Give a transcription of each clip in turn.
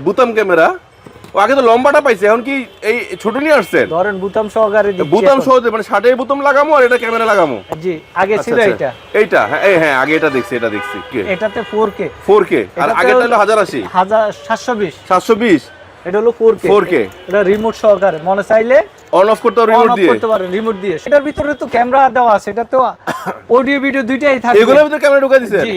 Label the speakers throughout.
Speaker 1: বুতাম camera. ও আগে তো লম্বাটা পাইছে এখন কি এই ছোট নিয়ে আসছেন?
Speaker 2: ধরেন বুতাম সহকারে দিচ্ছি
Speaker 1: বুতাম
Speaker 2: এখন।
Speaker 1: মানে শার্টে বুতাম লাগামো আর এটা ক্যামেরা লাগামো?
Speaker 2: জি আগে ছিল
Speaker 1: আচ্ছা,
Speaker 2: এটা।
Speaker 1: আচ্ছা। এইটা হ্যাঁ এই হ্যাঁ আগে এটা দেখছি এটা দেখছি
Speaker 2: এটাতে কে
Speaker 1: আর
Speaker 2: এটাতে
Speaker 1: আগেটা হলো
Speaker 2: হলো-
Speaker 1: হাজার আশি।
Speaker 2: হাজার সাতশো বিশ।
Speaker 1: সাতশো বিশ।
Speaker 2: এটা হলো ফোর কে
Speaker 1: 4K
Speaker 2: এটা রিমোট সহকারে। মনে চাইলে
Speaker 1: অন অফ করতে
Speaker 2: অন
Speaker 1: রিমোট
Speaker 2: অফ
Speaker 1: দিয়ে।
Speaker 2: করতে পারেন রিমোট দিয়ে। এটার ভিতরে তো ক্যামেরা দেওয়া আছে এটা তো অডিও ভিডিও দুইটাই থাকে
Speaker 1: এগুলোর ভিতরে ক্যামেরা ঢুকাই দিছেন?
Speaker 2: জি।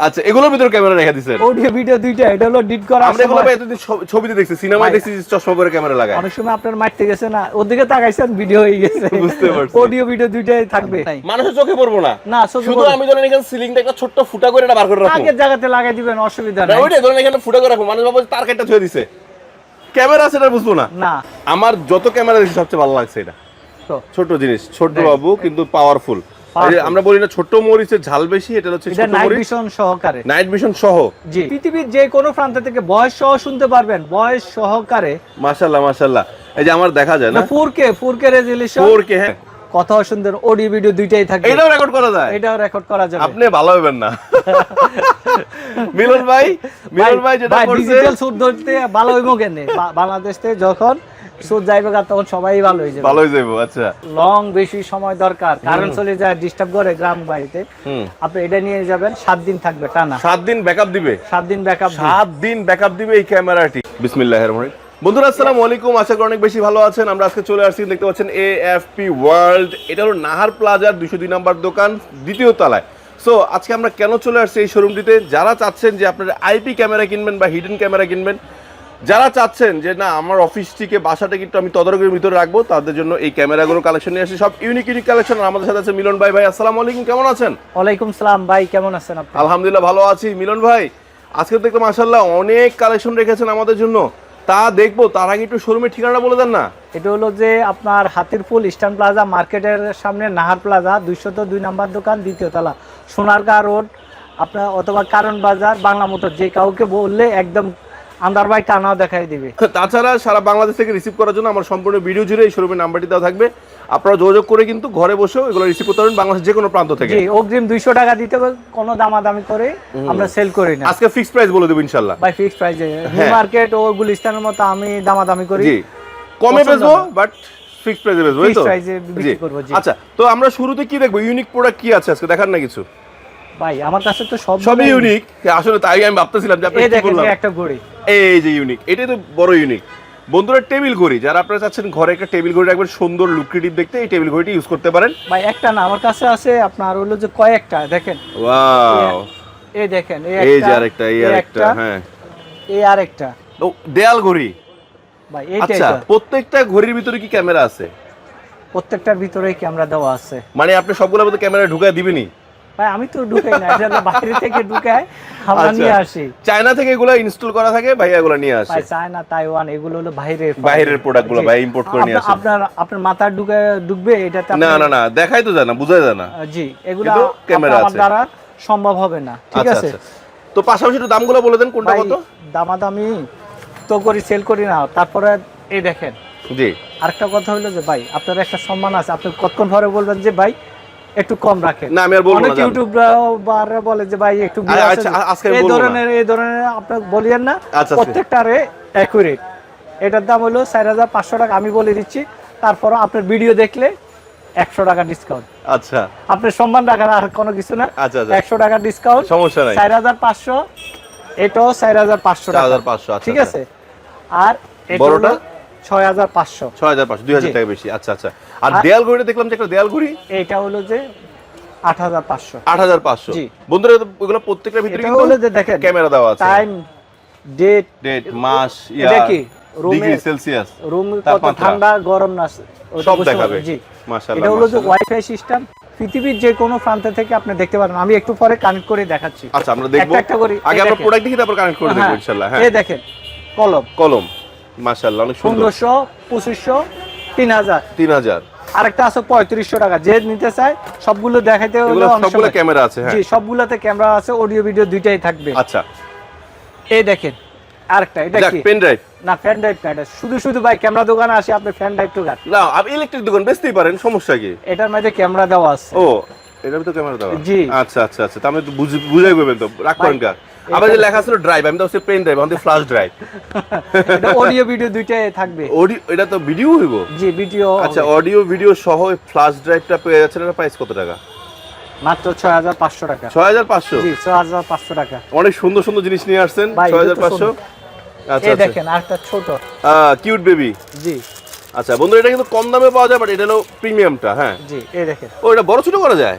Speaker 1: আচ্ছা এগুলোর ভিতরে ক্যামেরা রেখে দিছেন।
Speaker 2: অডিও ভিডিও দুইটা এটা হলো ডিট করা
Speaker 1: আমরা এগুলো এতদিন ছবি- ছবিতে দেখছি সিনেমায় দেখছি যে চশমা পরে ক্যামেরা লাগায়।
Speaker 2: অনেক সময় আপনার মারতে গেছে না ওদিকে তাকাইছেন ভিডিও হয়ে গেছে।
Speaker 1: বুঝতে পারছি।
Speaker 2: অডিও ভিডিও দুইটাই থাকবে।
Speaker 1: মানুষের চোখে পড়ব না।
Speaker 2: না
Speaker 1: শুধু। আমি ধরেন এখানে সিলিংটা একটা ছোট্ট ফুটা করে এটা বার করে রাখব।
Speaker 2: আগের জায়গাতে লাগাই দিবেন অসুবিধা নাই।
Speaker 1: ওইটাই ধরেন এখানে ফুটা করে রাখব। মানুষ ভাবো যে তার কাটটা থুয়ে দিছে। ক্যামেরা আছে এটা বুঝব না।
Speaker 2: না।
Speaker 1: আমার যত ক্যামেরা দেখছি সবচেয়ে ভালো লাগছে এটা।
Speaker 2: তো।
Speaker 1: ছোট জিনিস ছোট বাবু কিন্তু পাওয়ারফুল। আমরা বলি না ছোট মরিচের ঝাল বেশি এটা হচ্ছে ছোট
Speaker 2: নাইট
Speaker 1: মরিচ।
Speaker 2: ভিশন সহকারে।
Speaker 1: নাইট ভিশন সহ।
Speaker 2: জি। পৃথিবীর যে কোনো প্রান্ত থেকে বয়স সহ শুনতে পারবেন বয়স সহকারে।
Speaker 1: মাশাল্লাহ মাশাল্লাহ এই যে আমার দেখা যায় না?
Speaker 2: Four K four K resolution
Speaker 1: four K হ্যাঁ।
Speaker 2: কথাও সুন্দর অডিও ভিডিও দুইটাই থাকে।
Speaker 1: এটাও রেকর্ড করা যায়?
Speaker 2: এটাও রেকর্ড করা যাবে।
Speaker 1: আপনি ভালো হবেন না। মিলন ভাই মিলন ভাই যেটা করছে
Speaker 2: ডিজিটাল সুদ ধরতে ভালো হইব কেন বাংলাদেশ যখন সুদ যাইবে তখন সবাই ভালো হয়ে যাবে।
Speaker 1: ভালো হয়ে যাব আচ্ছা।
Speaker 2: লং বেশি সময় দরকার। কারণ চলে যায় ডিস্টার্ব করে গ্রাম বাড়িতে। আপনি এটা নিয়ে যাবেন সাত দিন থাকবে টানা।
Speaker 1: সাত দিন ব্যাকআপ দিবে?
Speaker 2: সাত দিন ব্যাকআপ
Speaker 1: সাত দিন ব্যাকআপ দিবে এই ক্যামেরাটি। বন্ধুরা আসসালামু আলাইকুম। আশা করি অনেক বেশি ভালো আছেন। আমরা আজকে চলে আসছি দেখতে পাচ্ছেন এ এফ পি ওয়ার্ল্ড এটা হলো নাহার প্লাজার দুশো দুই নাম্বার দোকান দ্বিতীয় তলায়। সো আজকে আমরা কেন চলে আসছি এই শোরুমটিতে যারা চাচ্ছেন যে আপনারা আইপি ক্যামেরা কিনবেন বা হিডেন ক্যামেরা কিনবেন যারা চাচ্ছেন যে না আমার অফিসটিকে বাসাটাকে একটু আমি তদারকির ভিতরে রাখব তাদের জন্য এই ক্যামেরাগুলো কালেকশন নিয়ে আসি। সব ইউনিক ইউনিক কালেকশন আমাদের সাথে আছে মিলন ভাই। ভাই আসসালামু আলাইকুম কেমন আছেন?
Speaker 2: ওয়ালাইকুম সালাম ভাই কেমন আছেন আপনি?
Speaker 1: আলহামদুলিল্লাহ ভালো আছি। মিলন ভাই আজকে তো দেখলাম মাসাল্লাহ অনেক কালেকশন রেখেছেন আমাদের জন্য। তা দেখব তার আগে একটু শোরুমের ঠিকানাটা বলে দেন না।
Speaker 2: এটা হলো যে আপনার হাতির ফুল ইস্টার্ন প্লাজা মার্কেটের সামনে নাহার প্লাজা দুইশত দুই নাম্বার দোকান দ্বিতীয় তলা সোনারগাঁ রোড আপনার অথবা কারণ বাজার বাংলা মোটর যে কাউকে বললে একদম আন্দার বাই টানাও দেখাই দিবে।
Speaker 1: তাছাড়া সারা বাংলাদেশ থেকে রিসিভ করার জন্য আমার সম্পূর্ণ ভিডিও জুড়ে এই শোরুমের নাম্বারটি দেওয়া থাকবে। আপনারা যোগাযোগ করে কিন্তু ঘরে বসেও এগুলো রিসিভ করতে পারবেন বাংলাদেশের যে কোনো প্রান্ত থেকে।
Speaker 2: অগ্রিম দুইশো টাকা দিতে কোনো দামাদামি করে আমরা সেল করি না।
Speaker 1: আজকে ফিক্সড প্রাইস বলে দেবো ইনশাল্লাহ
Speaker 2: ভাই ফিক্স প্রাইসে। মার্কেট ও গুলিস্তানের মতো আমি দামাদামি করি।
Speaker 1: কমে বেচবো বাট ফিক্সড প্রাইসে বেচবো। আচ্ছা তো আমরা শুরুতে কি দেখব? ইউনিক প্রোডাক্ট কি আছে আজকে? দেখার না কিছু?
Speaker 2: ভাই আমার কাছে তো সব
Speaker 1: সবই ইউনিক আসলে তাই আমি ভাবতেছিলাম যে আপনি কি বললাম।
Speaker 2: একটা ঘড়ি।
Speaker 1: এই যে ইউনিক এটাই তো বড় ইউনিক বন্ধুরা টেবিল ঘড়ি যারা আপনারা চাচ্ছেন ঘরে একটা টেবিল ঘড়ি রাখবেন সুন্দর লুক্রেটিভ দেখতে এই টেবিল ঘড়িটি ইউজ করতে পারেন।
Speaker 2: ভাই একটা না আমার কাছে আছে আপনার হলো যে কয়েকটা দেখেন।
Speaker 1: ওয়াও
Speaker 2: এই দেখেন এই
Speaker 1: এই যে আরেকটা এই
Speaker 2: এই
Speaker 1: আরেকটা হ্যাঁ।
Speaker 2: এই আরেকটা।
Speaker 1: ও দেয়াল ঘড়ি।
Speaker 2: ভাই এইটা
Speaker 1: আচ্ছা প্রত্যেকটা ঘড়ির ভিতরে কি ক্যামেরা আছে?
Speaker 2: প্রত্যেকটার ভিতরেই ক্যামেরা দেওয়া আছে।
Speaker 1: মানে আপনি সবগুলোর মধ্যে ক্যামেরা ঢুকায় দিবেনই?
Speaker 2: ভাই আমি তো ঢুকাই না এটা বাইরে থেকে ঢুকায় আমরা
Speaker 1: আচ্ছা।
Speaker 2: নিয়ে আসি।
Speaker 1: চায়না থেকে এগুলো ইনস্টল করা থাকে ভাইয়া এগুলো নিয়ে আসে।
Speaker 2: ভাই চায়না তাইওয়ান এগুলো হলো বাইরের
Speaker 1: বাইরের ভাই import করে নিয়ে আসেন।
Speaker 2: আপনার আপনার মাথার ঢুকে ঢুকবে এটাতে
Speaker 1: না না না দেখাই তো যায় না বোঝা যায় না
Speaker 2: আহ, জি এগুলো
Speaker 1: ক্যামেরা আছে।
Speaker 2: দ্বারা সম্ভব হবে না ঠিক
Speaker 1: আচ্ছা
Speaker 2: আছে?
Speaker 1: আচ্ছা। তো পাশাপাশি একটু দামগুলো বলে দেন কোনটা কত?
Speaker 2: দামাদামি তো করি সেল করি না। তারপরে এই দেখেন।
Speaker 1: জি।
Speaker 2: আরেকটা কথা হলো যে ভাই আপনার একটা সম্মান আছে আপনি কতক্ষণ পরে বলবেন যে ভাই একটু কম রাখেন।
Speaker 1: না আমি আর বলব
Speaker 2: অনেক। ইউটিউবাররা বলে যে ভাই একটু
Speaker 1: আচ্ছা। আজকে
Speaker 2: এই ধরনের এই ধরনের আপনি বলিয়েন না।
Speaker 1: আচ্ছা, আচ্ছা।
Speaker 2: প্রত্যেকটারে অ্যাকুরেট এটার দাম হলো চার হাজার পাঁচশো টাকা আমি বলে দিচ্ছি। তারপর আপনার ভিডিও দেখলে একশো টাকা ডিসকাউন্ট
Speaker 1: আচ্ছা।
Speaker 2: আপনার সম্মান রাখার আর কোনো কিছু না। একশো টাকা ডিসকাউন্ট
Speaker 1: সমস্যা নাই।
Speaker 2: চার হাজার পাঁচশো এটাও চার হাজার পাঁচশো
Speaker 1: চার
Speaker 2: টাকা ঠিক আছে? আর
Speaker 1: বড়টা?
Speaker 2: ছয় হাজার পাঁচশো।
Speaker 1: ছয় হাজার পাঁচশো দুই হাজার। টাকা বেশি। আচ্ছা আচ্ছা। আর
Speaker 2: আর-
Speaker 1: দেয়াল ঘড়িটা দেখলাম যে একটা দেয়াল ঘড়ি?
Speaker 2: এটা হলো যে আট হাজার পাঁচশো।
Speaker 1: আট হাজার পাঁচশো। বন্ধুরা এগুলো প্রত্যেকটার ভিতরে কিন্তু
Speaker 2: দেখেন
Speaker 1: ক্যামেরা দেওয়া আছে।
Speaker 2: টাইম ডেট
Speaker 1: ডেট মাস
Speaker 2: এটা কি?
Speaker 1: ডিগ্রি সেলসিয়াস
Speaker 2: রুম কত ঠান্ডা গরম না
Speaker 1: সব দেখাবে।
Speaker 2: জি।
Speaker 1: মাশাআল্লাহ
Speaker 2: এটা হলো যে ওয়াইফাই সিস্টেম পৃথিবীর যে কোনো প্রান্ত থেকে আপনি দেখতে পারেন। আমি একটু পরে কানেক্ট করে দেখাচ্ছি।
Speaker 1: আচ্ছা আমরা দেখব।
Speaker 2: একটা একটা করি,
Speaker 1: আগে আমরা প্রোডাক্ট দেখি তারপর কানেক্ট করে দেখব
Speaker 2: হ্যাঁ,
Speaker 1: ইনশাআল্লাহ হ্যাঁ।
Speaker 2: এই দেখেন কলম।
Speaker 1: কলম। মাশাআল্লাহ অনেক সুন্দর।
Speaker 2: পনেরোশো পঁচিশশো তিন হাজার
Speaker 1: তিন হাজার
Speaker 2: আরেকটা আছে পঁয়ত্রিশশো টাকা যে নিতে চায় সবগুলো দেখাইতে হলে
Speaker 1: এগুলো
Speaker 2: অনেক
Speaker 1: সবগুলো ক্যামেরা আছে হ্যাঁ।
Speaker 2: জি সবগুলোতে ক্যামেরা আছে অডিও ভিডিও দুইটাই থাকবে।
Speaker 1: আচ্ছা।
Speaker 2: এই দেখেন আরেকটা এটা কি?
Speaker 1: পেন ড্রাইভ
Speaker 2: না ফ্যান ড্রাইভ না এটা শুধু শুধু ভাই ক্যামেরা দোকানে আসে আপনি ফ্যান ড্রাইভ টু গান
Speaker 1: না আপনি ইলেকট্রিক দোকান বেচতেই পারেন সমস্যা কি?
Speaker 2: এটার মধ্যে ক্যামেরা দেওয়া আছে।
Speaker 1: ও এটার তো ক্যামেরা দেওয়া
Speaker 2: জি।
Speaker 1: আচ্ছা আচ্ছা আচ্ছা তাহলে তো বুঝ- বুঝাই করবেন তো রাগ করেন কার? আবার যে লেখা ছিল ড্রাইভ আমি তো হচ্ছে পেন ড্রাইভ আমাদের ফ্লাশ ড্রাইভ
Speaker 2: এটা অডিও ভিডিও দুইটাই থাকবে।
Speaker 1: অডিও এটা তো ভিডিও হইব?
Speaker 2: জি ভিডিও
Speaker 1: আচ্ছা অডিও ভিডিও সহ ফ্লাশ ড্রাইভটা পেয়ে যাচ্ছেন এটা প্রাইস কত টাকা?
Speaker 2: মাত্র ছয় হাজার পাঁচশো টাকা।
Speaker 1: ছয় হাজার পাঁচশো?
Speaker 2: জি ছয় হাজার পাঁচশো টাকা।
Speaker 1: অনেক সুন্দর সুন্দর জিনিস নিয়ে আসছেন ছয় হাজার পাঁচশো? আচ্ছা আচ্ছা।
Speaker 2: দেখেন আরেকটা ছোট।
Speaker 1: কিউট বেবি
Speaker 2: জি।
Speaker 1: আচ্ছা বন্ধু এটা কিন্তু কম দামে পাওয়া যায় বাট এটা হলো প্রিমিয়ামটা হ্যাঁ।
Speaker 2: জি এই দেখেন।
Speaker 1: ও এটা বড় ছোট করা যায়?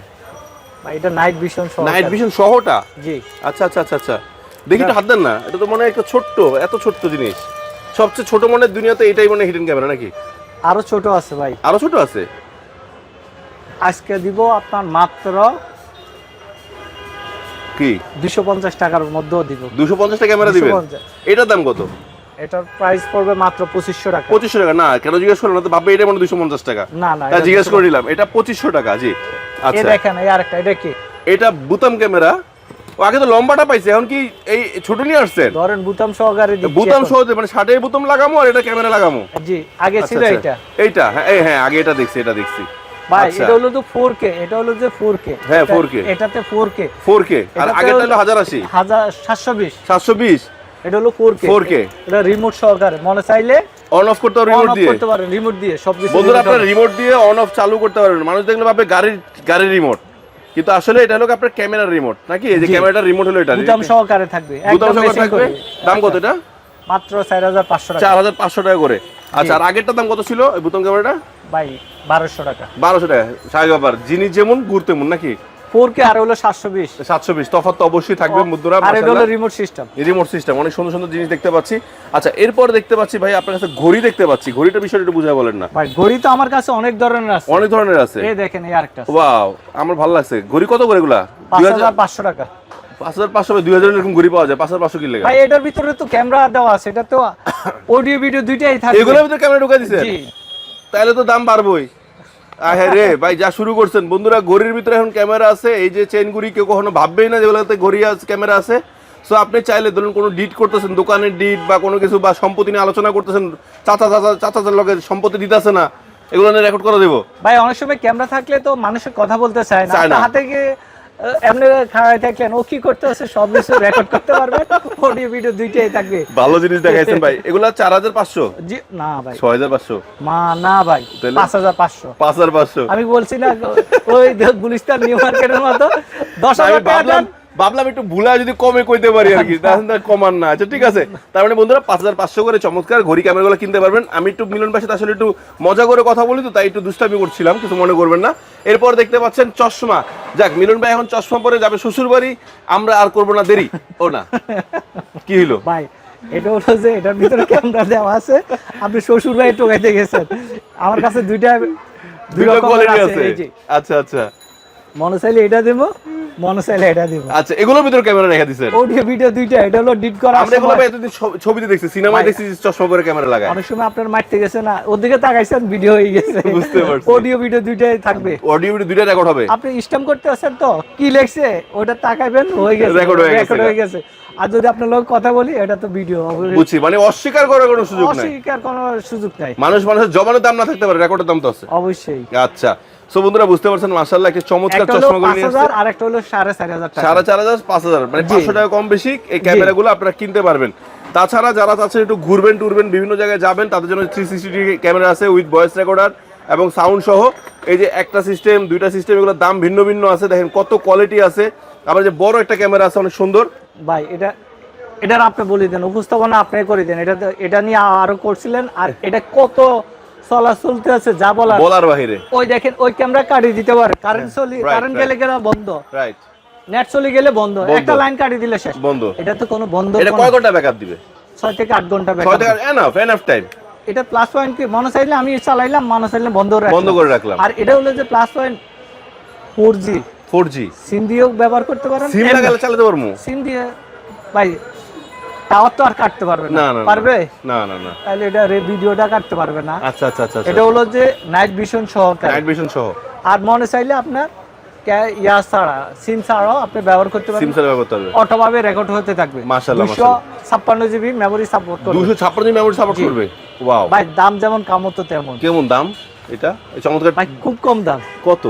Speaker 2: এটা নাইট ভিশন সহ
Speaker 1: নাইট ভিশন সহটা?
Speaker 2: জি।
Speaker 1: আচ্ছা আচ্ছা আচ্ছা আচ্ছা। দেখি হাত দেন না এটা তো মনে হয় একটা ছোট্ট এত ছোট্ট জিনিস। সবচেয়ে ছোট মনের দুনিয়াতে এটাই মনে হিডেন ক্যামেরা নাকি?
Speaker 2: আরও ছোট আছে ভাই।
Speaker 1: আরও ছোট আছে?
Speaker 2: আজকে দিব আপনার মাত্র
Speaker 1: কি?
Speaker 2: দুশো পঞ্চাশ টাকার মধ্যেও দিব।
Speaker 1: দুশো পঞ্চাশটা ক্যামেরা দিবেন? এটার দাম কত?
Speaker 2: এটার প্রাইস পড়বে মাত্র পঁচিশশো টাকা।
Speaker 1: পঁচিশশো টাকা। না কেন জিজ্ঞেস করলাম না তো ভাববে এটা মনে দুশো পঞ্চাশ টাকা।
Speaker 2: না না
Speaker 1: জিজ্ঞেস করে নিলাম এটা পঁচিশশো টাকা জি।
Speaker 2: এই
Speaker 1: আচ্ছা।
Speaker 2: দেখেন এই আরেকটা এটা কি?
Speaker 1: এটা বুতাম ক্যামেরা। আগে তো লম্বাটা পাইছে এখন কি এই ছোট নিয়ে আসছে
Speaker 2: ধরেন বুতাম সহকারে
Speaker 1: বুতাম সহ মানে ষাটে বুতাম লাগামো আর এটা ক্যামেরা লাগামো?
Speaker 2: জি আগে
Speaker 1: আচ্ছা,
Speaker 2: ছিল
Speaker 1: আচ্ছা।
Speaker 2: এটা
Speaker 1: এইটা। হ্যাঁ হ্যাঁ আগে এটা দেখছি এটা দেখছি।
Speaker 2: ভাই এটা হলো তো 4K এটা হলো যে 4K
Speaker 1: হ্যাঁ 4K
Speaker 2: এটাতে
Speaker 1: 4K 4K আর আগেরটা হলো
Speaker 2: 1080
Speaker 1: 720 720
Speaker 2: এটা হলো ফোর কে
Speaker 1: 4K
Speaker 2: এটা রিমোট সহকারে। মনে চাইলে
Speaker 1: অন অফ করতে পারবেন রিমোট দিয়ে।
Speaker 2: করতে পারেন রিমোট দিয়ে সবকিছু
Speaker 1: বন্ধুরা
Speaker 2: remote
Speaker 1: আপনার। রিমোট দিয়ে অন অফ চালু করতে পারবেন। মানুষ দেখলে ভাবে গাড়ির গাড়ির রিমোট কিন্তু আসলে এটা হলো আপনার ক্যামেরার রিমোট নাকি? এই যে ক্যামেরাটার রিমোট হলো এটা।
Speaker 2: বুতাম সহকারে থাকবে।
Speaker 1: বুতাম সহকারে থাকবে? দাম কত এটা?
Speaker 2: মাত্র চার হাজার পাঁচশো টাকা।
Speaker 1: চার হাজার পাঁচশো টাকা করে। আচ্ছা আর আগেরটার দাম কত ছিল বুতাম ক্যামেরাটা?
Speaker 2: ভাই বারোশো টাকা।
Speaker 1: বারোশো টাকা। স্বাভাবিক ব্যাপার জিনিস যেমন গুড় তেমন নাকি?
Speaker 2: ফোর আর হলো সাতশো বিশ।
Speaker 1: সাতশো বিশ তফাৎ তো অবশ্যই থাকবে মুদ্রা
Speaker 2: আর এটা হলো রিমোট সিস্টেম
Speaker 1: রিমোট সিস্টেম অনেক সুন্দর সুন্দর জিনিস দেখতে পাচ্ছি। আচ্ছা এরপর দেখতে পাচ্ছি ভাই আপনার কাছে ঘড়ি দেখতে পাচ্ছি। ঘড়িটার বিষয়টা একটু বুঝায় বলেন না।
Speaker 2: ভাই ঘড়ি তো আমার কাছে অনেক ধরনের আছে।
Speaker 1: অনেক ধরনের আছে।
Speaker 2: এই দেখেন এই আরেকটা
Speaker 1: ওয়াও আমার ভালো লাগছে। ঘড়ি কত করে এগুলা?
Speaker 2: পাঁচশো টাকা।
Speaker 1: পাঁচ হাজার পাঁচশো দুই হাজার এরকম ঘড়ি পাওয়া যায় পাঁচ হাজার পাঁচশো কিনলে
Speaker 2: ভাই এটার ভিতরে তো ক্যামেরা দেওয়া আছে এটা তো অডিও ভিডিও দুইটাই থাকবে।
Speaker 1: এগুলোর ভিতরে ক্যামেরা ঢুকাই তাহলে তো দাম বাড়বই। রে ভাই যা শুরু করছেন। বন্ধুরা ঘড়ির ভিতরে এখন ক্যামেরা আছে। এই যে চেন ঘড়ি কেউ কখনো ভাববেই না যেগুলোতে ঘড়ি আছে ক্যামেরা আছে। সো আপনি চাইলে ধরুন কোনো ডিট করতেছেন দোকানের ডিট বা কোনো কিছু বা সম্পত্তি নিয়ে আলোচনা করতেছেন চাচা চাচা চাচাদের লোকের সম্পত্তি দিতেছে না এগুলো রেকর্ড করে দেবো।
Speaker 2: ভাই অনেক সময় ক্যামেরা থাকলে তো মানুষের কথা বলতে চায় না। হাতে গিয়ে এমনি খাওয়াই থাকলেন ও কি করতে হচ্ছে সব কিছু রেকর্ড করতে পারবেন অডিও ভিডিও দুইটাই থাকবে।
Speaker 1: ভালো জিনিস দেখাইছেন ভাই। এগুলো চার হাজার পাঁচশো?
Speaker 2: না ভাই।
Speaker 1: ছয় হাজার পাঁচশো?
Speaker 2: মা না ভাই পাঁচ হাজার পাঁচশো।
Speaker 1: পাঁচ হাজার পাঁচশো।
Speaker 2: আমি বলছি না ওই গুলিস্তান নিউ মার্কেটের মতো। দশ হাজার
Speaker 1: ভাবলাম একটু ভুলা যদি কমে কইতে পারি আর কি কমান না। আচ্ছা ঠিক আছে। তার মানে বন্ধুরা পাঁচ হাজার পাঁচশো করে চমৎকার ঘড়ি ক্যামেরাগুলো কিনতে পারবেন। আমি একটু মিলন ভাষাতে আসলে একটু মজা করে কথা বলি তো তাই একটু দুষ্টামি করছিলাম কিছু মনে করবেন না। এরপর দেখতে পাচ্ছেন চশমা। যাক মিলন ভাই এখন চশমা পরে যাবে শ্বশুর বাড়ি। আমরা আর করব না দেরি ও না। কি হইল?
Speaker 2: ভাই এটা হলো যে এটার ভিতরে ক্যামেরা দেওয়া আছে। আপনি শ্বশুর ভাই টোকাইতে গেছেন। আমার কাছে দুইটা দুই
Speaker 1: দুটো
Speaker 2: রকমের
Speaker 1: কোয়ালিটি
Speaker 2: আছে
Speaker 1: আচ্ছা আচ্ছা।
Speaker 2: মনে চাইলে এটা দেবো মনে চাইলে এটা দেবো।
Speaker 1: আচ্ছা এগুলোর ভিতরে ক্যামেরা রেখে দিচ্ছেন
Speaker 2: অডিও ভিডিও দুইটা এটা হলো ডিট করা
Speaker 1: আমরা এগুলো। এতদিন ছবিতে দেখছি সিনেমায় দেখছি চশমা পরে ক্যামেরা লাগায়।
Speaker 2: অনেক সময় আপনার মারতে গেছে না ওদিকে তাকাইছেন ভিডিও হয়ে গেছে।
Speaker 1: বুঝতে পারছি।
Speaker 2: অডিও ভিডিও দুইটাই থাকবে।
Speaker 1: অডিও ভিডিও দুইটা রেকর্ড হবে।
Speaker 2: আপনি স্ট্যাম্প করতে আছেন তো কি লেখছে ওটা তাকাইবেন হয়ে গেছে
Speaker 1: Record হয়ে গেছে।
Speaker 2: Record হয়ে গেছে। আর যদি আপনার লোক কথা বলি এটা তো ভিডিও
Speaker 1: বুঝছি মানে অস্বীকার করার কোনো সুযোগ নাই।
Speaker 2: অস্বীকার কোনো সুযোগ নাই।
Speaker 1: মানুষ মানুষের জমানোর দাম না থাকতে পারে রেকর্ডের দাম তো আছে।
Speaker 2: অবশ্যই।
Speaker 1: আচ্ছা সো বন্ধুরা বুঝতে পারছেন একটা চমৎকার নিয়ে
Speaker 2: আর একটা হলো টাকা।
Speaker 1: মানে
Speaker 2: জি।
Speaker 1: পাঁচশো টাকা কম বেশি এই ক্যামেরাগুলো আপনারা কিনতে পারবেন। তাছাড়া যারা চাচ্ছেন একটু ঘুরবেন টুরবেন বিভিন্ন জায়গায় যাবেন তাদের জন্য থ্রি সিক্সটি ক্যামেরা আছে উইথ ভয়েস রেকর্ডার এবং সাউন্ড সহ। এই যে একটা সিস্টেম দুইটা সিস্টেম এগুলোর দাম ভিন্ন ভিন্ন আছে। দেখেন কত কোয়ালিটি আছে। আবার যে বড় একটা ক্যামেরা আছে অনেক সুন্দর।
Speaker 2: ভাই এটা এটার আপনি বলে দেন উপস্থাপনা আপনি করে দেন। এটা এটা নিয়ে আরও করছিলেন আর এটা কত চলা চলতে আছে যা বলার।
Speaker 1: বলার বাহিরে।
Speaker 2: ওই দেখেন ওই ক্যামেরা কাটিয়ে দিতে পারে। কারেন্ট চলি কারেন্ট গেলে গেলে বন্ধ?
Speaker 1: রাইট
Speaker 2: নেট চলে গেলে বন্ধ। একটা লাইন কাটিয়ে দিলে শেষ।
Speaker 1: বন্ধ।
Speaker 2: এটা তো কোনো বন্ধ
Speaker 1: এটা কয় ঘণ্টা ব্যাকআপ দিবে?
Speaker 2: ছয় থেকে আট ঘণ্টা
Speaker 1: ছয়
Speaker 2: backup।
Speaker 1: থেকে এনাফ এনাফ টাইম
Speaker 2: এটা প্লাস পয়েন্ট কি? মনে চাইলে আমি চালাইলাম মনে চাইলে বন্ধ রাখলাম।
Speaker 1: বন্ধ করে রাখলাম।
Speaker 2: আর এটা হলো যে plus point four G
Speaker 1: four G
Speaker 2: SIM দিয়েও ব্যবহার করতে পারেন।
Speaker 1: সিম লাগালে চালাতে পারব।
Speaker 2: সিম দিয়ে ভাই টাওয়ার তো আর কাটতে পারবে
Speaker 1: না।
Speaker 2: পারবে?
Speaker 1: না না না।
Speaker 2: তাহলে এটা ভিডিওটা কাটতে পারবে না।
Speaker 1: আচ্ছা আচ্ছা আচ্ছা
Speaker 2: এটা হলো যে নাইট ভিশন সহকারে
Speaker 1: নাইট ভিশন সহ।
Speaker 2: আর মনে চাইলে আপনার ইয়া ছাড়া সিম ছাড়াও আপনি ব্যবহার করতে
Speaker 1: সিম
Speaker 2: পারবেন
Speaker 1: সার্ভার করতে
Speaker 2: অটোভাবে রেকর্ড হতে থাকবে।
Speaker 1: মাশাআল্লাহ,
Speaker 2: দুশো ছাপ্পান্ন জিবি মেমোরি সাপোর্ট করবে।
Speaker 1: দুশো ছাপ্পান্ন জিবি মেমোরি সাপোর্ট করবে? ওয়াও
Speaker 2: ভাই দাম যেমন কামতো তেমন।
Speaker 1: কেমন দাম এটা? চমৎকার
Speaker 2: ভাই খুব কম দাম।
Speaker 1: কত?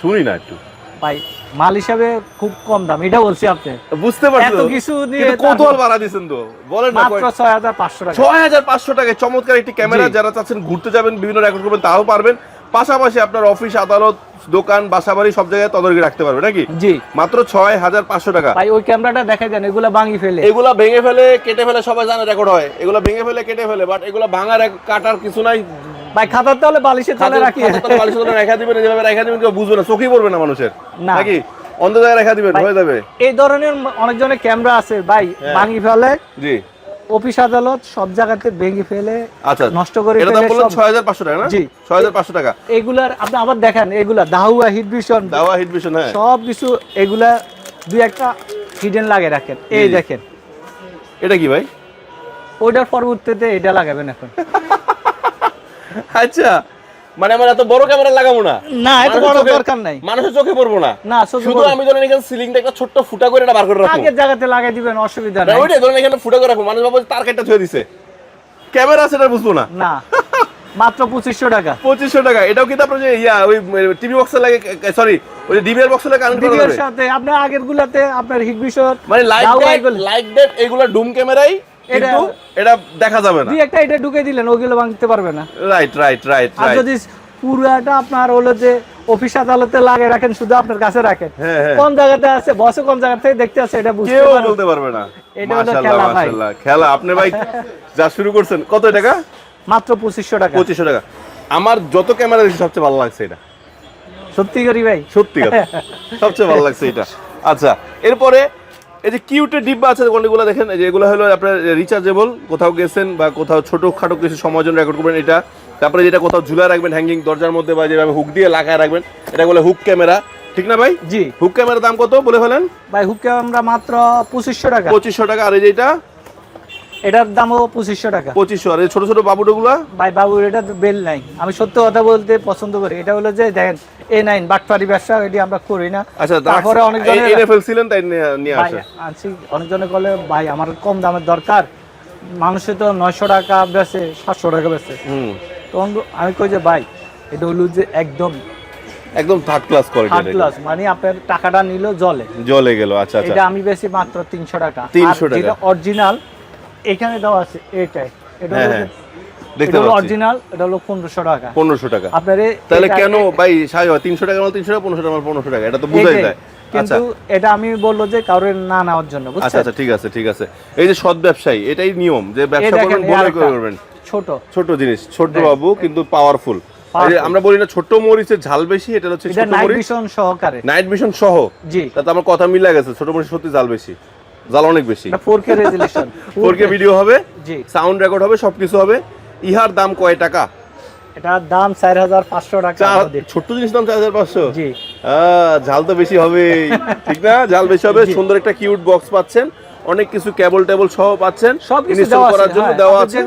Speaker 1: শুনি না একটু।
Speaker 2: ভাই মাল হিসাবে খুব কম দাম এটা বলছি আপনি।
Speaker 1: বুঝতে পারছি
Speaker 2: এত কিছু নিয়ে
Speaker 1: কিন্তু কৌতূহল বাড়া দিয়েছেন তো। বলেন না
Speaker 2: মাত্র ছয় হাজার পাঁচশো টাকা।
Speaker 1: ছয় হাজার পাঁচশো টাকায় চমৎকার একটি ক্যামেরা। যারা চাচ্ছেন ঘুরতে যাবেন বিভিন্ন রেকর্ড করবেন তাও পারবেন। পাশাপাশি আপনার অফিস আদালত দোকান বাসাবাড়ি সব জায়গায় তদারকি রাখতে পারবে নাকি?
Speaker 2: জি।
Speaker 1: মাত্র ছয় হাজার পাঁচশো টাকা।
Speaker 2: ভাই ওই ক্যামেরাটা দেখা যান এগুলা ভাঙি ফেলে।
Speaker 1: এগুলা ভেঙে ফেলে কেটে ফেলে সবাই জানে রেকর্ড হয়। এগুলা ভেঙে ফেলে কেটে ফেলে বাট এগুলা ভাঙার কাটার কিছু নাই।
Speaker 2: ভাই খাতার তলে বালিশের তলে রাখি।
Speaker 1: বালিশের তলে রেখা দিবেন যেভাবে রেখা দিবেন কেউ বুঝবে না চোখেই পড়বে না মানুষের। নাকি? অন্ধ জায়গায় রেখা দিবেন হয়ে যাবে।
Speaker 2: এই ধরনের অনেকজনের ক্যামেরা আছে ভাই
Speaker 1: হ্যাঁ।
Speaker 2: ভাঙি ফেলে
Speaker 1: জি।
Speaker 2: অফিস আদালত সব জায়গাতে ভেঙে ফেলে
Speaker 1: আচ্ছা
Speaker 2: নষ্ট করে
Speaker 1: এটা দাম বললেন
Speaker 2: সব-
Speaker 1: ছয় হাজার পাঁচশো টাকা না?
Speaker 2: জি।
Speaker 1: ছয় হাজার পাঁচশো টাকা।
Speaker 2: এগুলার আপনি আবার দেখেন এগুলা Dahua Hikvision
Speaker 1: Dahua Hikvision হ্যাঁ।
Speaker 2: সব কিছু এগুলা দুই একটা হিডেন লাগে রাখেন। এই দেখেন।
Speaker 1: এটা কি ভাই?
Speaker 2: ওইটার পরবর্তীতে এটা লাগাবেন এখন।
Speaker 1: আচ্ছা মানে আমার এত বড় ক্যামেরা লাগাবো না।
Speaker 2: না এত বড় দরকার নাই।
Speaker 1: মানুষের চোখে পড়ব না।
Speaker 2: না
Speaker 1: শুধু আমি ধরেন এখানে সিলিংটা একটা ছোট্ট ফুটা করে এটা বার করে রাখব।
Speaker 2: আগের জায়গাতে লাগাই দিবেন অসুবিধা নাই।
Speaker 1: ওইটাই ধরেন এখানে ফুটা করে রাখব। মানুষ ভাবো যে তার কেটে থুয়ে দিছে। ক্যামেরা আছে এটা বুঝব না।
Speaker 2: না মাত্র পঁচিশশো টাকা।
Speaker 1: পঁচিশশো টাকা। এটাও কিন্তু আপনার ইয়া ওই টিভি বক্সে লাগে সরি ওই ডিবিআর বক্সে লাগে কানেক্ট করা
Speaker 2: সাথে আপনার আগের গুলাতে আপনার হিটভিশন
Speaker 1: মানে লাইট লাইট এগুলা। ডুম ক্যামেরাই কিন্তু এটা দেখা যাবে না।
Speaker 2: দুই একটা এটা ঢুকে দিলেন ওগুলো ভাঙতে পারবে না।
Speaker 1: রাইট রাইট রাইট
Speaker 2: আর যদি পুরাটা আপনার হলো যে অফিস আদালতে লাগে রাখেন শুধু আপনার কাছে রাখেন
Speaker 1: হ্যাঁ, হ্যাঁ।
Speaker 2: কোন জায়গাতে আছে বসে কোন জায়গা থেকে দেখতে আছে এটা বুঝতে
Speaker 1: কেউ বলতে পারবে না।
Speaker 2: এটা হলো
Speaker 1: মাশাআল্লাহ
Speaker 2: খেলা ভাই।
Speaker 1: মাশাআল্লাহ খেলা। আপনি ভাই যা শুরু করছেন কত টাকা?
Speaker 2: মাত্র পঁচিশশো টাকা।
Speaker 1: পঁচিশশো টাকা। আমার যত ক্যামেরা দেখছি সবচেয়ে ভালো লাগছে এটা।
Speaker 2: সত্যি করি ভাই।
Speaker 1: সত্যি কথা। সবচেয়ে ভালো লাগছে এটা। আচ্ছা এরপরে এই যে কিউটের ডিব্বা আছে অনেকগুলো দেখেন এই যে এগুলো হলো আপনার রিচার্জেবল কোথাও গেছেন বা কোথাও ছোট খাটো কিছু সময় জন্য রেকর্ড করবেন এটা। তারপরে যেটা কোথাও ঝুলা রাখবেন হ্যাঙ্গিং দরজার মধ্যে বা যেভাবে হুক দিয়ে লাগায় রাখবেন এটা বলে হুক ক্যামেরা ঠিক না ভাই?
Speaker 2: জি।
Speaker 1: হুক ক্যামেরার দাম কত বলে ফেলেন?
Speaker 2: ভাই হুক ক্যামেরা মাত্র পঁচিশশো টাকা।
Speaker 1: পঁচিশশো টাকা আর এই যেটা
Speaker 2: এটার দামও পঁচিশশো টাকা।
Speaker 1: পঁচিশশো আর ছোট ছোট বাবুটোগুলা?
Speaker 2: ভাই বাবু এটা বেল নাই। আমি সত্য কথা বলতে পছন্দ করি। এটা হলো যে দেখেন এ নাইন বাটপারি ব্যবসা এটি আমরা করি না।
Speaker 1: আচ্ছা
Speaker 2: তারপরে অনেক জনের
Speaker 1: ফেলছিলেন তাই নিয়ে- আসে
Speaker 2: আনছি। অনেকজনে বলে ভাই আমার কম দামের দরকার। মানুষে তো নয়শো টাকা বেচে সাতশো টাকা
Speaker 1: হুম।
Speaker 2: তখন আমি কই যে ভাই এটা হলো যে একদম
Speaker 1: একদম থার্ড ক্লাস
Speaker 2: থার্ড ক্লাস মানে আপনার টাকাটা নিল জলে।
Speaker 1: জলে গেল আচ্ছা আচ্ছা।
Speaker 2: এটা আমি বেশি মাত্র তিনশো টাকা।
Speaker 1: 300
Speaker 2: আর যেটা
Speaker 1: টাকা।
Speaker 2: অরিজিনাল এখানে দেওয়া আছে এটাই। এটা
Speaker 1: হ্যাঁ,
Speaker 2: হলো। যে-
Speaker 1: দেখতে পাচ্ছি।
Speaker 2: অরিজিনাল এটা হলো পনেরোশো টাকা।
Speaker 1: পনেরোশো টাকা।
Speaker 2: আপনার
Speaker 1: তাহলে কেন ভাই সাই তিনশো টাকা মাল তিনশো টাকা পনেরোশো টাকা মাল পনেরোশো টাকা? এটা তো বোঝাই যায়।
Speaker 2: কিন্তু এটা আমি বলব যে কারোর না নেওয়ার জন্য বুঝছেন?
Speaker 1: আচ্ছা ঠিক আছে ঠিক আছে। এই যে সৎ ব্যবসায়ী এটাই নিয়ম যে ব্যবসা করবেন বলে করবেন।
Speaker 2: ছোট।
Speaker 1: ছোট জিনিস ছোট বাবু কিন্তু পাওয়ারফুল আমরা বলি না ছোট মরিচের ঝাল বেশি এটা হচ্ছে
Speaker 2: নাইট ভিশন সহকারে।
Speaker 1: নাইট ভিশন সহ।
Speaker 2: জি।
Speaker 1: তাতে আমার কথা মিলে গেছে ছোট মরিচ সত্যি ঝাল বেশি। জাল অনেক বেশি।
Speaker 2: 4K রেজুলেশন
Speaker 1: ফোর কে ভিডিও হবে
Speaker 2: জি।
Speaker 1: সাউন্ড রেকর্ড হবে সবকিছু হবে। ইহার দাম কয় টাকা?
Speaker 2: এটার দাম 4500 টাকা।
Speaker 1: ছোট্ট জিনিস দাম চার হাজার পাঁচশো?
Speaker 2: জি।
Speaker 1: ঝাল তো বেশি হবে ঠিক না? ঝাল বেশি হবে সুন্দর একটা কিউট বক্স পাচ্ছেন। অনেক কিছু কেবল টেবল সহ পাচ্ছেন।
Speaker 2: সবকিছু
Speaker 1: Install করার জন্য
Speaker 2: হ্যাঁ।
Speaker 1: দেওয়া আছে।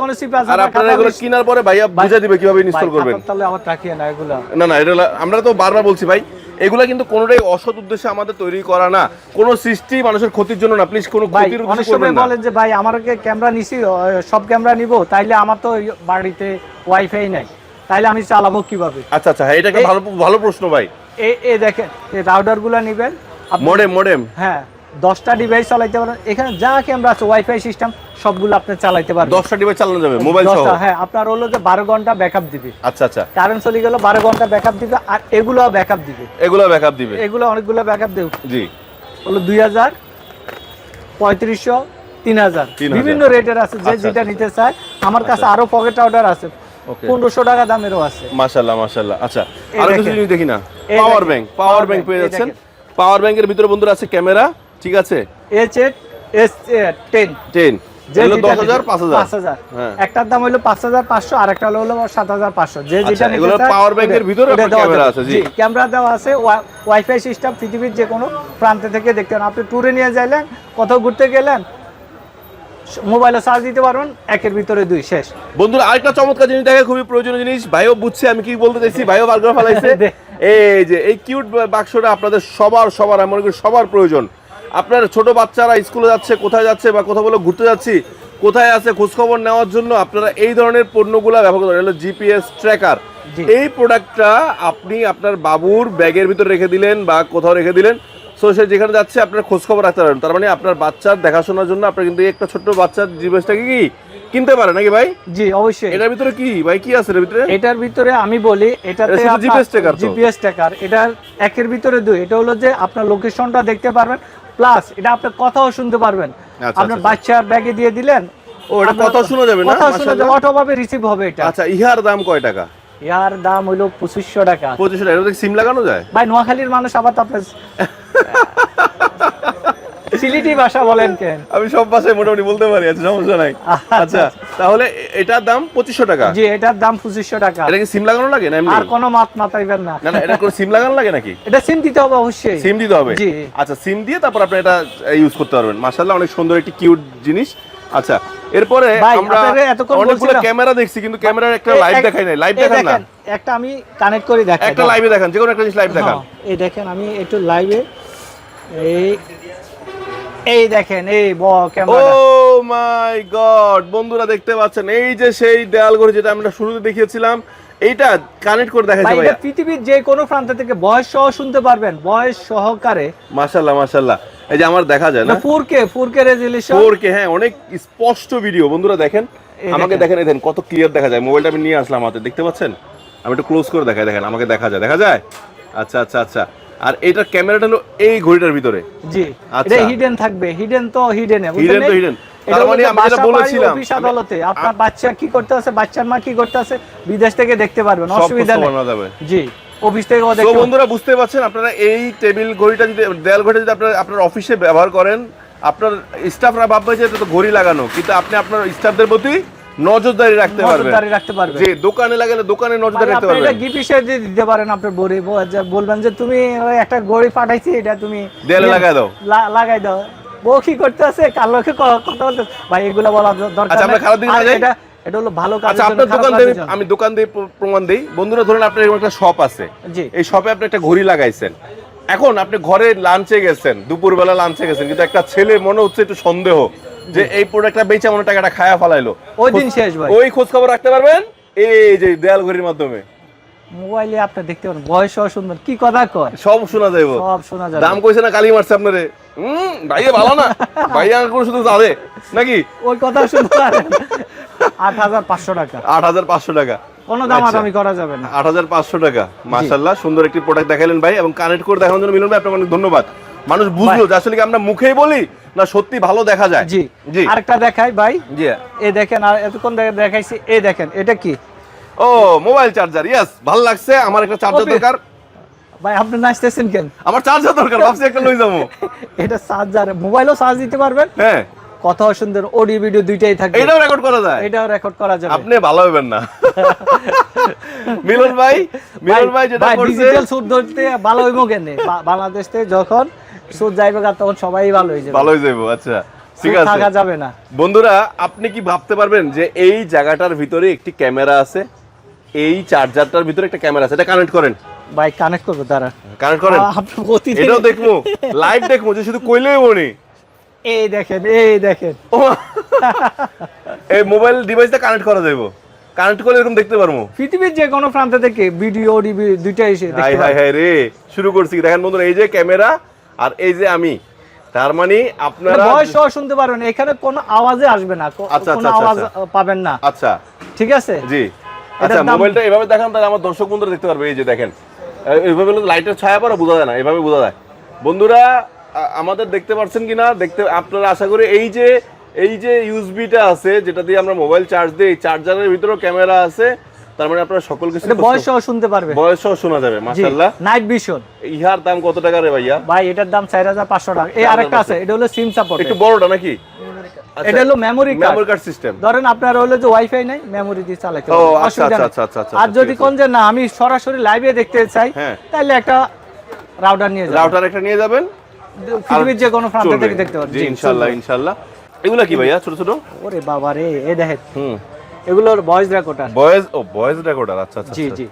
Speaker 1: আর
Speaker 2: আপনারা
Speaker 1: এগুলো কেনার পরে ভাইয়া বুঝে দিবে কীভাবে ইনস্টল করবেন।
Speaker 2: তাহলে আবার রাখিয়ে না এগুলো।
Speaker 1: না না এটা আমরা তো বারবার বলছি ভাই এগুলা কিন্তু কোনোটাই অসৎ উদ্দেশ্যে আমাদের তৈরি করা না। কোনো সৃষ্টি মানুষের ক্ষতির জন্য না। প্লিজ কোনো ক্ষতির উদ্দেশ্যে করবেন না।
Speaker 2: বলেন যে ভাই আমারকে ক্যামেরা নিছি সব ক্যামেরা নিব তাইলে আমার তো বাড়িতে ওয়াইফাই নাই। তাইলে আমি চালাবো কীভাবে?
Speaker 1: আচ্ছা আচ্ছা হ্যাঁ এটা ভালো ভালো প্রশ্ন ভাই।
Speaker 2: এ এই দেখেন এই রাউটারগুলো নিবেন
Speaker 1: মডেম মডেম
Speaker 2: হ্যাঁ দশটা ডিভাইস চালাইতে পারেন এখানে যা ক্যামেরা আছে ওয়াইফাই সিস্টেম সবগুলো আপনি চালাইতে পারবেন।
Speaker 1: দশটা ডিভাইস চালানো যাবে মোবাইল সহ?
Speaker 2: হ্যাঁ আপনার হলো যে বারো ঘণ্টা ব্যাকআপ দিবে।
Speaker 1: আচ্ছা আচ্ছা।
Speaker 2: কারেন্ট চলে গেল বারো ঘণ্টা ব্যাকআপ দিবে আর এগুলো ব্যাকআপ দিবে।
Speaker 1: এগুলো ব্যাকআপ দিবে?
Speaker 2: এগুলো অনেকগুলো ব্যাকআপ দেবে।
Speaker 1: জি।
Speaker 2: হলো দুই হাজার পঁয়ত্রিশশো তিন হাজার। বিভিন্ন রেটের আছে যে
Speaker 1: আচ্ছা,
Speaker 2: যেটা নিতে চায়। আমার কাছে আরও পকেট অর্ডার আছে। পনেরোশো টাকা দামেরও আছে।
Speaker 1: মাশাল্লাহ মাশাল্লাহ আচ্ছা আরও কিছু জিনিস দেখি না। পাওয়ার ব্যাংক পাওয়ার ব্যাংক পেয়ে যাচ্ছেন। পাওয়ার ব্যাংকের ভিতরে বন্ধুরা আছে ক্যামেরা ঠিক আছে?
Speaker 2: H eight S ten
Speaker 1: ten
Speaker 2: যে
Speaker 1: এগুলো
Speaker 2: যেটা
Speaker 1: দশ হাজার
Speaker 2: নিতে-
Speaker 1: পাঁচ হাজার।
Speaker 2: পাঁচ হাজার। একটার দাম হলো পাঁচ হাজার পাঁচশো আর একটা হলো সাত হাজার পাঁচশো। যে যেটা নিতে
Speaker 1: এগুলোর
Speaker 2: চায়,
Speaker 1: power bank এর
Speaker 2: ওটা-
Speaker 1: ভিতরে
Speaker 2: ওটা
Speaker 1: আপনার
Speaker 2: দেওয়া
Speaker 1: camera
Speaker 2: যাবে।
Speaker 1: আছে,
Speaker 2: ক্যামেরা দেওয়া আছে ওয়াইফাই সিস্টেম পৃথিবীর যে কোনো প্রান্তে থেকে দেখতে পারেন। আপনি ট্যুরে নিয়ে যাইলেন কোথাও ঘুরতে গেলেন মোবাইলে চার্জ দিতে পারবেন একের ভিতরে দুই শেষ।
Speaker 1: বন্ধুরা আরেকটা চমৎকার জিনিস দেখে খুবই প্রয়োজনীয় জিনিস। ভাইও বুঝছে আমি কি বলতে চাইছি? ভাইও বার করে ফেলাইছে এই যে এই কিউট বাক্সটা আপনাদের সবার সবার আমি মনে করি সবার প্রয়োজন। আপনার ছোট বাচ্চারা স্কুলে যাচ্ছে কোথায় যাচ্ছে বা কোথাও বলে ঘুরতে যাচ্ছি কোথায় আছে খোঁজখবর নেওয়ার জন্য আপনারা এই ধরনের পণ্যগুলো ব্যবহার করেন। হলো জিপিএস ট্র্যাকার। এই প্রোডাক্টটা আপনি আপনার বাবুর ব্যাগের ভিতরে রেখে দিলেন বা কোথাও রেখে দিলেন। সো সে যেখানে যাচ্ছে আপনার খোঁজ খবর রাখতে পারেন। তার মানে আপনার বাচ্চার দেখাশোনার জন্য আপনার কিন্তু একটা ছোট্ট বাচ্চার জিনিসটাকে কি কিনতে পারে নাকি ভাই?
Speaker 2: জি অবশ্যই।
Speaker 1: এটার ভিতরে কি ভাই কি আছে এর ভিতরে?
Speaker 2: এটার ভিতরে আমি বলি এটাতে
Speaker 1: tracker তো?
Speaker 2: GPS tracker. এটার একের ভিতরে দুই। এটা হলো যে আপনার লোকেশনটা দেখতে পারবেন। প্লাস এটা আপনি কথাও শুনতে পারবেন।
Speaker 1: আচ্ছা,
Speaker 2: আপনার
Speaker 1: আচ্ছা।
Speaker 2: বাচ্চার ব্যাগে দিয়ে দিলেন ওটা
Speaker 1: কথা শোনা যাবে না?
Speaker 2: কথা শোনা যাবে? অটোভাবে রিসিভ হবে এটা।
Speaker 1: আচ্ছা ইহার দাম কয় টাকা?
Speaker 2: ইহার দাম হলো পঁচিশশো টাকা।
Speaker 1: পঁচিশশো টাকা এটা সিম লাগানো যায়?
Speaker 2: ভাই নোয়াখালীর মানুষ আবার তো আপনার সিলিটি ভাষা বলেন কেন?
Speaker 1: আমি সব ভাষায় মোটামুটি বলতে পারি আচ্ছা সমস্যা নাই। আচ্ছা তাহলে এটার দাম পঁচিশশো টাকা?
Speaker 2: জি এটার দাম পঁচিশশো টাকা।
Speaker 1: এটা কি সিম লাগানো লাগে না
Speaker 2: আর কোনো মাত মাতাইবেন না।
Speaker 1: না এটা কোনো সিম লাগানো লাগে নাকি?
Speaker 2: এটা সিম দিতে হবে অবশ্যই।
Speaker 1: সিম দিতে হবে?
Speaker 2: জি।
Speaker 1: আচ্ছা সিম দিয়ে তারপর আপনি এটা ইউজ করতে পারবেন। মাশাআল্লাহ অনেক সুন্দর একটি কিউট জিনিস। আচ্ছা এরপরে আমরা অনেকগুলো ক্যামেরা দেখছি কিন্তু ক্যামেরার একটা লাইভ দেখাই নাই। লাইভ দেখান না।
Speaker 2: একটা আমি কানেক্ট করে দেখাই।
Speaker 1: একটা লাইভে দেখান যে কোনো একটা জিনিস লাইভ দেখান।
Speaker 2: হ্যাঁ, এই দেখেন আমি একটু লাইভে এই এই দেখেন এই ব
Speaker 1: ও মাই গড বন্ধুরা দেখতে পাচ্ছেন এই যে সেই দেয়াল ঘড়ি যেটা আমরা শুরুতে দেখিয়েছিলাম এইটা কানেক্ট করে
Speaker 2: ভাই
Speaker 1: ভাই
Speaker 2: এটা পৃথিবীর যে কোনো প্রান্ত থেকে বয়স সহ শুনতে পারবেন বয়স সহকারে।
Speaker 1: মাশাআল্লাহ মাশাআল্লাহ। এই যে আমার দেখা যায় না?
Speaker 2: ফোর কে ফোর কে
Speaker 1: 4K হ্যাঁ অনেক স্পষ্ট ভিডিও বন্ধুরা দেখেন আমাকে
Speaker 2: দেখেন।
Speaker 1: দেখেন কত ক্লিয়ার দেখা যায়। মোবাইলটা আমি নিয়ে আসলাম হাতে দেখতে পাচ্ছেন? আমি একটু ক্লোজ করে দেখাই দেখেন আমাকে দেখা যায় দেখা যায়? আচ্ছা আচ্ছা আচ্ছা। আর এইটার ক্যামেরাটা হলো এই ঘড়িটার ভিতরে
Speaker 2: জি
Speaker 1: আচ্ছা।
Speaker 2: এটা হিডেন থাকবে হিডেন তো হিডেন
Speaker 1: Hidden তো hidden। তার মানে আমি যেটা বলেছিলাম,
Speaker 2: অফিস আদালতে আপনার বাচ্চা কি করতে আছে বাচ্চার মা কি করতে আছে বিদেশ থেকে দেখতে পারবেন অসুবিধা নেই জি অফিস থেকে
Speaker 1: তো। বন্ধুরা বুঝতে পারছেন আপনারা এই টেবিল ঘড়িটা যদি দেয়াল ঘড়িটা যদি আপনার আপনার অফিসে ব্যবহার করেন আপনার স্টাফরা ভাববে যে এটা তো ঘড়ি লাগানো কিন্তু আপনি আপনার স্টাফদের প্রতি নজরদারি রাখতে পারবেন
Speaker 2: নজরদারি রাখতে পারবেন
Speaker 1: যে দোকানে লাগালে দোকানে নজরদারি রাখতে
Speaker 2: আপনি এটা গিফট হিসেবে দিতে পারেন আপনার বড়ি বলবেন যে তুমি একটা গড়ি পাঠাইছি এটা তুমি
Speaker 1: দেয়ালে
Speaker 2: ইয়ে
Speaker 1: লাগাই দাও।
Speaker 2: লাগাই দাও। বউ কি করতে আছে কার লোকে কথা বলতে ভাই এগুলো বলা দরকার
Speaker 1: আচ্ছা, আমরা খারাপ দিকে না যাই?
Speaker 2: এটা এটা হলো ভালো কাজের
Speaker 1: আচ্ছা আপনার দোকান দিয়ে আমি দোকান দিয়ে প্রমাণ দিই। বন্ধুরা ধরুন আপনার একটা শপ আছে।
Speaker 2: জি।
Speaker 1: এই শপে আপনি একটা ঘড়ি লাগাইছেন। এখন আপনি ঘরে লাঞ্চে গেছেন দুপুরবেলা লাঞ্চে গেছেন কিন্তু একটা ছেলে মনে হচ্ছে একটু সন্দেহ। যে এই প্রোডাক্টটা বেচে মনে টাকাটা খায়া ফলাইলো।
Speaker 2: ওই দিন শেষ ভাই।
Speaker 1: ওই খোঁজ খবর রাখতে পারবেন? এই যে দেয়াল ঘড়ির মাধ্যমে।
Speaker 2: মোবাইলে আপনি দেখতে পারেন বয়স সুন্দর। কি কথা কয়?
Speaker 1: সব শোনা যাইব।
Speaker 2: সব শোনা যাবে।
Speaker 1: দাম কইছে না কালি মারছে আপনারে? হুম ভাইয়া ভালো না। ভাইয়া কোনো শুধু যাবে নাকি?
Speaker 2: ওই কথা শুনতে পারেন। আট হাজার পাঁচশো টাকা।
Speaker 1: আট হাজার পাঁচশো টাকা।
Speaker 2: কোনো দামাদামি করা যাবে না।
Speaker 1: আট হাজার পাঁচশো টাকা। মাশাল্লাহ সুন্দর একটি প্রোডাক্ট দেখালেন ভাই এবং কানেক্ট করে দেখানোর জন্য মিলন ভাই আপনাকে অনেক ধন্যবাদ। মানুষ বুঝলো যে আসলে কি আমরা মুখেই বলি? না সত্যি ভালো দেখা যায়?
Speaker 2: জি।
Speaker 1: জি।
Speaker 2: আরেকটা দেখাই ভাই।
Speaker 1: জি।
Speaker 2: এই দেখেন আর এতক্ষণ দেখাইছি এই দেখেন এটা কি?
Speaker 1: ও মোবাইল চার্জার ইয়েস ভালো লাগছে আমার একটা চার্জার দরকার।
Speaker 2: ভাই আপনি নাচতেছেন কেন?
Speaker 1: আমার চার্জার দরকার ভাবছি একটা লই যাব।
Speaker 2: এটা চার্জার মোবাইলও চার্জ দিতে পারবেন।
Speaker 1: হ্যাঁ।
Speaker 2: কথা সুন্দর অডিও ভিডিও দুইটাই থাকবে।
Speaker 1: এটাও রেকর্ড করা যায়।
Speaker 2: এটাও রেকর্ড করা যাবে।
Speaker 1: আপনি ভালো হবেন না। মিলন ভাই মিলন ভাই যেটা করছে
Speaker 2: ডিজিটাল সুদ ধরতে ভালো হইবো কেন? বাংলাদেশ যখন সুদ যাইবে তখন সবাই ভালো হয়ে যাবে।
Speaker 1: ভালো হয়ে যাব আচ্ছা ঠিক
Speaker 2: সুদ থাকা যাবে না।
Speaker 1: বন্ধুরা আপনি কি ভাবতে পারবেন যে এই জায়গাটার ভিতরে একটি ক্যামেরা আছে? এই চার্জারটার ভিতরে একটা ক্যামেরা আছে এটা কানেক্ট করেন।
Speaker 2: ভাই কানেক্ট করব তারা
Speaker 1: কানেক্ট করেন। এটাও দেখব লাইভ দেখব যে শুধু কইলেই মনে
Speaker 2: এই দেখেন এই দেখেন।
Speaker 1: এই মোবাইল ডিভাইসটা কানেক্ট করা যাইব। কানেক্ট করলে এরকম দেখতে পারব।
Speaker 2: পৃথিবীর যে কোনো প্রান্ত থেকে ভিডিও ডিবি দুইটাই এসে
Speaker 1: হাই
Speaker 2: দেখতে
Speaker 1: হাই হাই রে শুরু করছি। দেখেন বন্ধুরা এই যে ক্যামেরা আর এই যে আমি তার মানে আপনারা
Speaker 2: বয়স সহ শুনতে পারবেন এখানে কোনো আওয়াজে আসবে না
Speaker 1: আচ্ছা,
Speaker 2: কোনো
Speaker 1: আচ্ছা,
Speaker 2: আওয়াজ
Speaker 1: আচ্ছা।
Speaker 2: পাবেন না।
Speaker 1: আচ্ছা।
Speaker 2: ঠিক আছে?
Speaker 1: জি। আচ্ছা মোবাইলটা এভাবে দেখান তাহলে আমার দর্শক বন্ধুরা দেখতে পারবে এই যে দেখেন। এইভাবে লাইটের ছায়া পড়া বোঝা যায় না এভাবে বোঝা যায়। বন্ধুরা আমাদের দেখতে পাচ্ছেন কিনা? দেখতে আপনারা আশা করি এই যে এই যে ইউএসবিটা আছে যেটা দিয়ে আমরা মোবাইল চার্জ দিই চার্জারের ভিতরেও ক্যামেরা আছে। তার মানে আপনারা সকল কিছু
Speaker 2: বয়স সহ শুনতে পারবে।
Speaker 1: বয়সও শোনা যাবে মাশাআল্লাহ।
Speaker 2: নাইট ভিশন
Speaker 1: ইহার দাম কত টাকা রে ভাইয়া?
Speaker 2: ভাই এটার দাম চার হাজার পাঁচশো টাকা। এই আরেকটা আছে এটা হলো সিম সাপোর্ট
Speaker 1: একটু বড়টা নাকি? আচ্ছা,
Speaker 2: এটা হলো memory
Speaker 1: memory
Speaker 2: card
Speaker 1: card system
Speaker 2: ধরেন আপনার হলো যে ওয়াইফাই নাই মেমোরি দিয়ে চালাতে
Speaker 1: ও, আচ্ছা, আচ্ছা, আচ্ছা, আচ্ছা, আচ্ছা,
Speaker 2: আর যদি কোন যে না আমি সরাসরি লাইভে দেখতে চাই
Speaker 1: হ্যাঁ।
Speaker 2: তাহলে একটা রাউটার নিয়ে যাবেন।
Speaker 1: রাউটার একটা নিয়ে যাবেন।
Speaker 2: পৃথিবীর যে কোনো প্রান্ত থেকে দেখতে পারবেন।
Speaker 1: ইনশাআল্লাহ ইনশাআল্লাহ। এগুলা কি ভাইয়া ছোট ছোট?
Speaker 2: ওরে বাবা রে এ দেখেন।
Speaker 1: হুম।
Speaker 2: এগুলোর ভয়েস রেকর্ডার
Speaker 1: ভয়েস ও ভয়েস রেকর্ডার আচ্ছা আচ্ছা
Speaker 2: জি
Speaker 1: আচ্ছা।
Speaker 2: জি।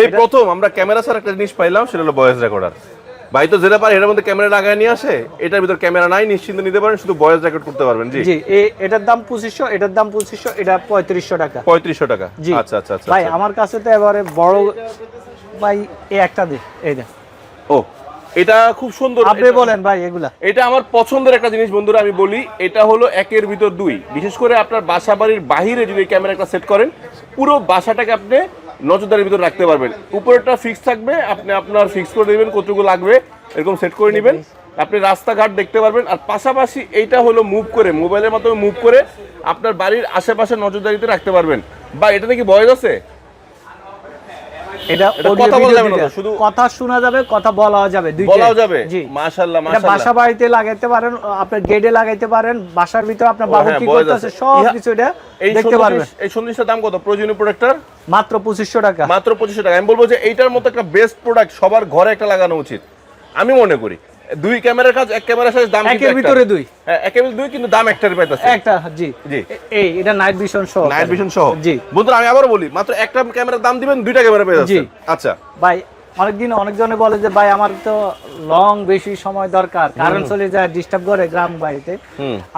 Speaker 1: এই প্রথম আমরা ক্যামেরা ছাড়া একটা জিনিস পাইলাম সেটা হলো ভয়েস রেকর্ডার ভাই তো যেটা পারে এটার মধ্যে ক্যামেরা লাগায় নিয়ে আসে এটার ভিতর ক্যামেরা নাই নিশ্চিন্তে নিতে পারেন শুধু ভয়েস রেকর্ড করতে পারবেন জি।
Speaker 2: জি এ- এটার দাম পঁচিশশো এটার দাম পঁচিশশো এটা পঁয়ত্রিশশো টাকা।
Speaker 1: পঁয়ত্রিশশো টাকা।
Speaker 2: জি।
Speaker 1: আচ্ছা আচ্ছা আচ্ছা
Speaker 2: ভাই
Speaker 1: আচ্ছা।
Speaker 2: আমার কাছে তো এবারে বড় ভাই এই একটা দে এই দেখ
Speaker 1: ও এটা খুব সুন্দর।
Speaker 2: আপনি বলেন ভাই এগুলা।
Speaker 1: এটা আমার পছন্দের একটা জিনিস বন্ধুরা আমি বলি এটা হলো একের ভিতর দুই। বিশেষ করে আপনার বাসা বাড়ির বাহিরে যদি ক্যামেরা একটা সেট করেন পুরো বাসাটাকে আপনি নজরদারির ভিতর রাখতে পারবেন। উপরেরটা ফিক্স থাকবে আপনি আপনার ফিক্স করে দেবেন কতটুকু লাগবে এরকম সেট করে নেবেন। আপনি রাস্তাঘাট দেখতে পারবেন। আর পাশাপাশি এইটা হলো মুভ করে মোবাইলের মাধ্যমে মুভ করে আপনার বাড়ির আশেপাশে নজরদারিতে রাখতে পারবেন। বা এটা নাকি বয়স আছে?
Speaker 2: এটা
Speaker 1: এটা কথা বলা যাবে না শুধু-
Speaker 2: কথা শোনা যাবে কথা বলাও যাবে দুইটাই।
Speaker 1: বলাও যাবে।
Speaker 2: জি।
Speaker 1: মাশাআল্লাহ
Speaker 2: বাসা বাড়িতে লাগাইতে পারেন আপনার গেটে লাগাইতে পারেন বাসার ভিতরে আপনার বাবু
Speaker 1: হ্যাঁ,
Speaker 2: কি করতেছে সব কিছু এটা দেখতে পারবেন।
Speaker 1: এই সন্দেশটার দাম কত? প্রয়োজনীয়
Speaker 2: মাত্র পঁচিশশো টাকা।
Speaker 1: মাত্র টাকা। আমি বলব যে এইটার মতো একটা বেস্ট প্রোডাক্ট সবার ঘরে একটা লাগানো উচিত। আমি মনে করি। দুই ক্যামেরার কাজ এক ক্যামেরার সাথে দাম কিন্তু
Speaker 2: একের ভিতরে দুই।
Speaker 1: হ্যাঁ, একের ভিতরে দুই কিন্তু দাম একটার পাইতেছে।
Speaker 2: একটা জি।
Speaker 1: জি।
Speaker 2: এই এটা নাইট ভিশন সহ
Speaker 1: নাইট ভিশন সহ।
Speaker 2: জি।
Speaker 1: বন্ধুরা আমি আবারও বলি মাত্র একটা ক্যামেরার দাম দিবেন দুইটা ক্যামেরা পেয়ে যাচ্ছেন। আচ্ছা।
Speaker 2: ভাই অনেকদিন অনেকজনে বলে যে ভাই আমার তো লং বেশি সময় দরকার কারণ চলে যায় ডিস্টার্ব করে গ্রাম বাড়িতে।